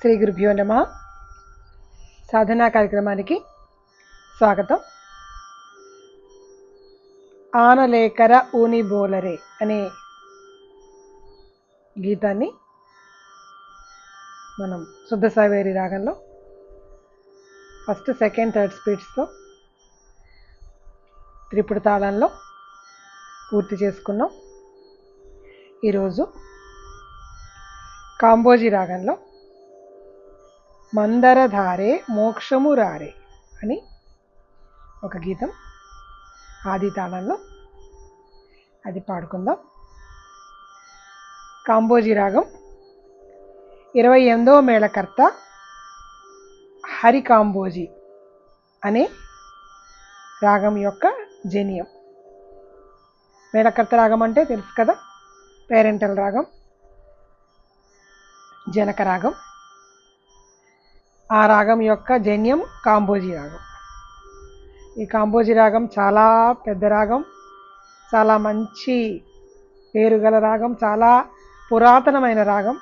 శ్రీ గురుభ్యో నమ. సాధనా కార్యక్రమానికి స్వాగతం. ఆనలేకర ఊని బోలరే అనే గీతాన్ని మనం శుద్ధ సావేరి రాగంలో ఫస్ట్ సెకండ్ థర్డ్ స్పీడ్స్తో త్రిపుడు తాళంలో పూర్తి చేసుకున్నాం. ఈరోజు కాంబోజీ రాగంలో మందరధారే మోక్షము రారే అని ఒక గీతం ఆది తాళంలో అది పాడుకుందాం. కాంబోజీ రాగం. ఇరవై ఎనిమిదవ మేళకర్త హరి కాంబోజీ అనే రాగం యొక్క జనియం. మేళకర్త రాగం అంటే తెలుసు కదా? పేరెంటల్ రాగం. జనక రాగం. ఆ రాగం యొక్క జన్యం కాంబోజీ రాగం. ఈ కాంబోజీ రాగం చాలా పెద్ద రాగం చాలా మంచి పేరు గల రాగం చాలా పురాతనమైన రాగం.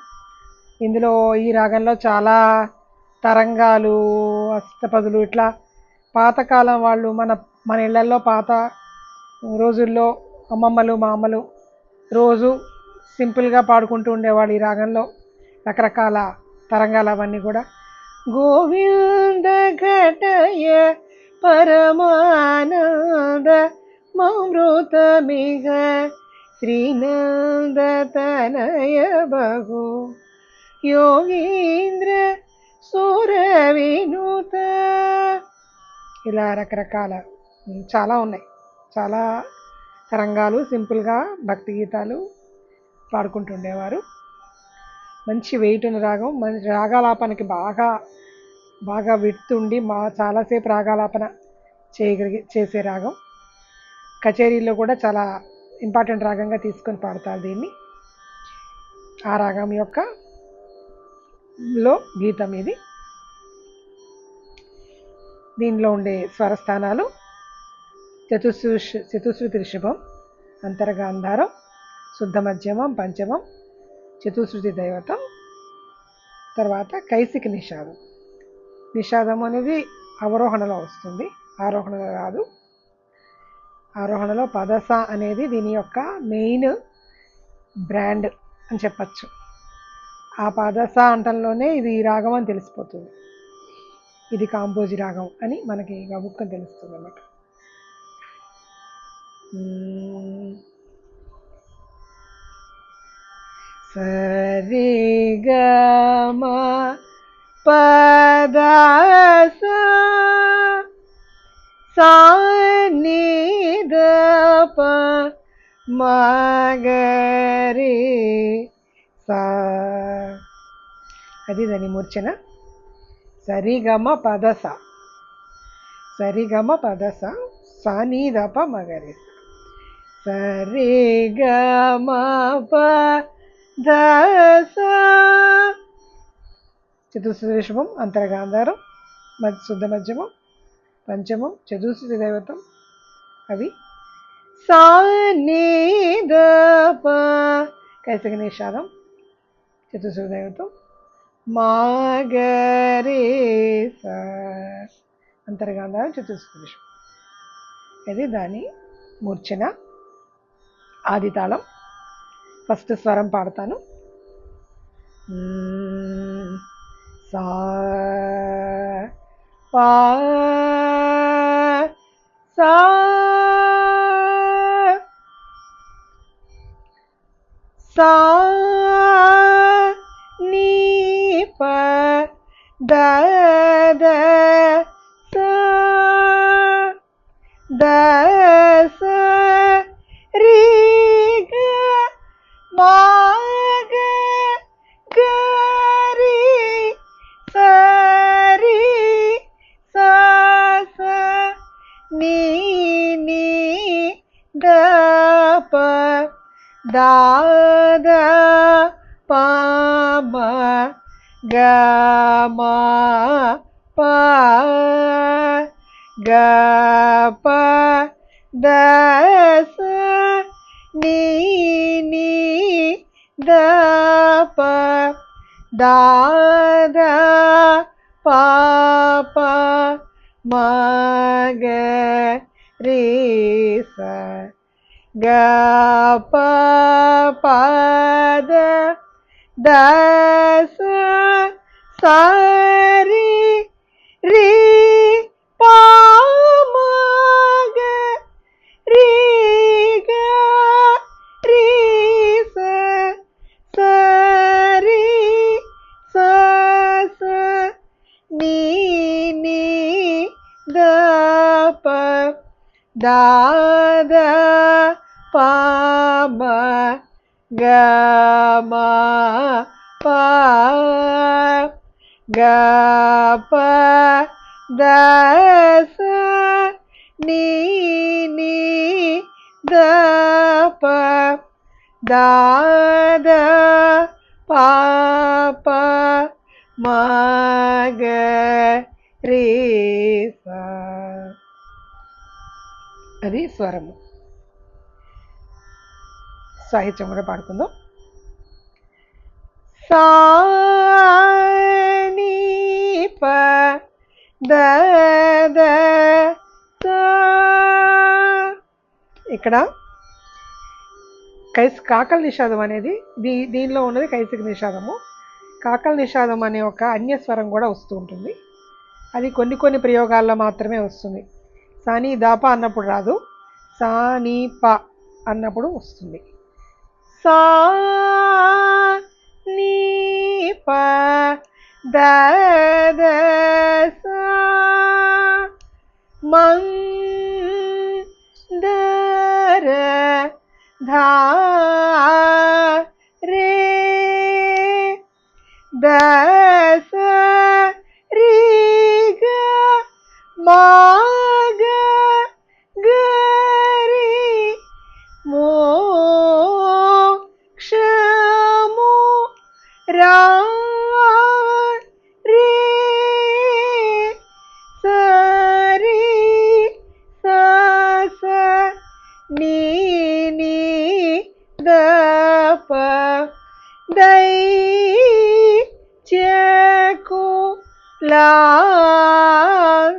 ఇందులో ఈ రాగంలో చాలా తరంగాలు అష్టపదులు ఇట్లా పాతకాలం వాళ్ళు మన మన ఇళ్ళల్లో పాత రోజుల్లో అమ్మమ్మలు మామలు రోజు సింపుల్గా పాడుకుంటూ ఉండేవాళ్ళు ఈ రాగంలో. రకరకాల తరంగాలు అవన్నీ కూడా. గోవింద ఘటయ పరమానంద మమృతమిగ శ్రీనంద తనయ బహు. యోగీంద్ర సూర వినూత ఇలా రకరకాల చాలా ఉన్నాయి. చాలా రంగాలు సింపుల్గా భక్తి గీతాలు పాడుకుంటుండేవారు. మంచి వెయిట్ ఉన్న రాగం. మంచి రాగాలాపనకి బాగా బాగా విడుతుండి మా చాలాసేపు రాగాలాపన చేయగలిగే చేసే రాగం. కచేరీలో కూడా చాలా ఇంపార్టెంట్ రాగంగా తీసుకొని పాడతారు దీన్ని. ఆ రాగం యొక్క లో గీతం ఇది. దీనిలో ఉండే స్వరస్థానాలు చతుశ్రు చతుశ్రుతి రిషభం అంతర్గాంధారం శుద్ధ మధ్యమం పంచమం చతుశ్రుతి దైవతం తర్వాత కైసిక నిషాదం. నిషాదం అనేది అవరోహణలో వస్తుంది ఆరోహణలో రాదు. ఆరోహణలో పదస అనేది దీని యొక్క మెయిన్ బ్రాండ్ అని చెప్పచ్చు. ఆ పదస అంటంలోనే ఇది ఈ రాగం అని తెలిసిపోతుంది. ఇది కాంపోజీ రాగం అని మనకి గబుక్కని తెలుస్తుంది అన్నమాట. సరిగమ పదస సానిదప మగరి సా అది దాని మూర్ఛన సరిగమ పదస సరిగమ పదస సానిదప మగరి సరిగమ పదస చతుశ్రుషభం అంతరగాంధారం మధ్య శుద్ధ మధ్యమం పంచమం చతుశ్రుతి దైవతం అవి సానిదప కైసక నిషాదం చతుశ్రుతి దైవతం మాగరే అంతర్గాంధారం చతుశ్రుతి విషయం ఇది దాని మూర్ఛన. ఆదితాళం. ఫస్ట్ స్వరం పాడతాను సా పా సా సా నీ ప ద ദ പാമ ഗമ പ ഗ പ ദസ നീ നീ ദ പ ദാദ പാപ മഗ രീസ ഗ പ പദ ദസ സരി രി പാമഗ രി ഗ സരി സ നീ നീ ദ ദാദ പാമ ഗമ ഗപ ദസ നീ ദപ ദാദ പാപ മഗ രീസ అది స్వరము. సాహిత్యం కూడా పాడుకుందాం. సాని ప ద ఇక్కడ కైస్ కాకల నిషాదం అనేది దీ దీనిలో ఉన్నది కైసిక నిషాదము. కాకల నిషాదం అనే ఒక అన్యస్వరం కూడా వస్తూ ఉంటుంది. అది కొన్ని కొన్ని ప్రయోగాల్లో మాత్రమే వస్తుంది. సాని దాప అన్నప్పుడు రాదు. సాని ప అన్నప్పుడు వస్తుంది. సా నీ ప ద సా ధా రే ద ലാതക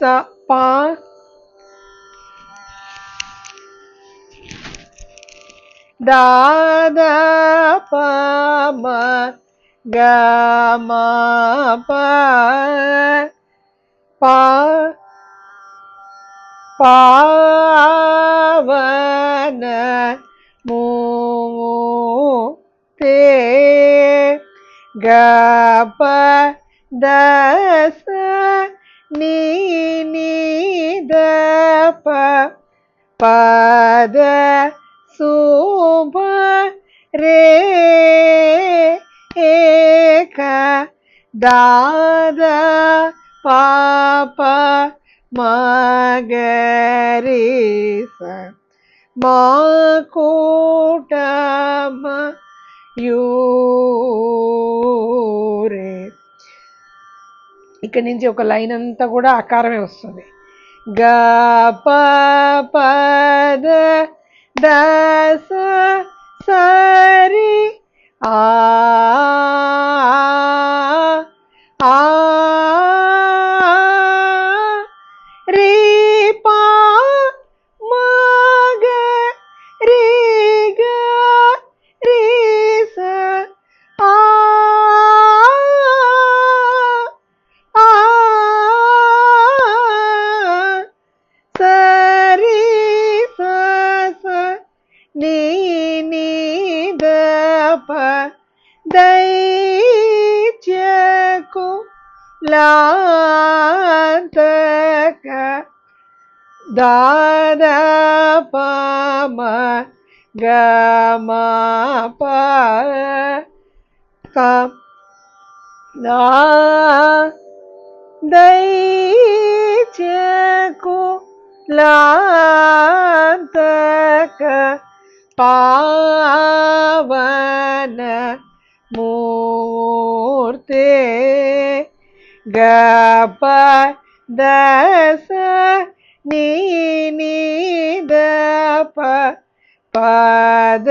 സ പാ. ദാദ പമ ഗമ പ. പാ പാവന മോ തേ ഗപ ദസ നീനിദ പ പദ സൂപ രേ ഏക ദാദ പാപ മഗരീസ മാ കൂട്ടമ యూరే ఇక్కడి నుంచి ఒక లైన్ అంతా కూడా ఆకారమే వస్తుంది. గ ప పద దాస సరి ఆ ദാനപമ ദൈചു പാവന മൂർത്തി ഗപ ദ നീ നീത പാദ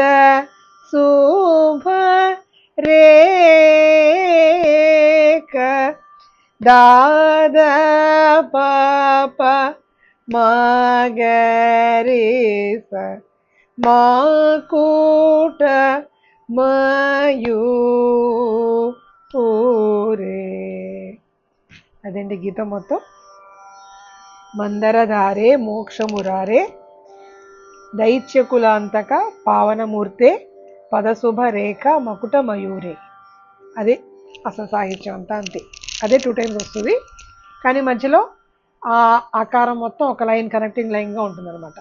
ശുഭ രേക ദാദ പാപ മകരീസ മാക്കൂട്ട മയൂ പൂരേ അതെന്റെ ഗീതം മൊത്തം మందరధారే మోక్షమురారే దైత్యకులాంతక పావనమూర్తే పదశుభ రేఖ మకుట మయూరే అదే అసలు సాహిత్యం అంతా అంతే అదే టూ టైమ్స్ వస్తుంది కానీ మధ్యలో ఆ ఆకారం మొత్తం ఒక లైన్ కనెక్టింగ్ లైన్గా ఉంటుంది అనమాట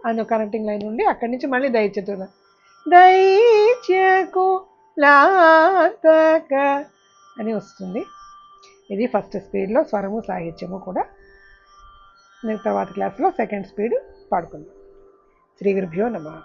అని కనెక్టింగ్ లైన్ ఉండి అక్కడి నుంచి మళ్ళీ దైత్యతుల దైత్యకు లాతక. అని వస్తుంది. ఇది ఫస్ట్ స్పీడ్లో స్వరము సాహిత్యము కూడా. నేను తర్వాత క్లాస్లో సెకండ్ స్పీడ్ పాడుకుందాం. శ్రీ గురుభ్యో నమ.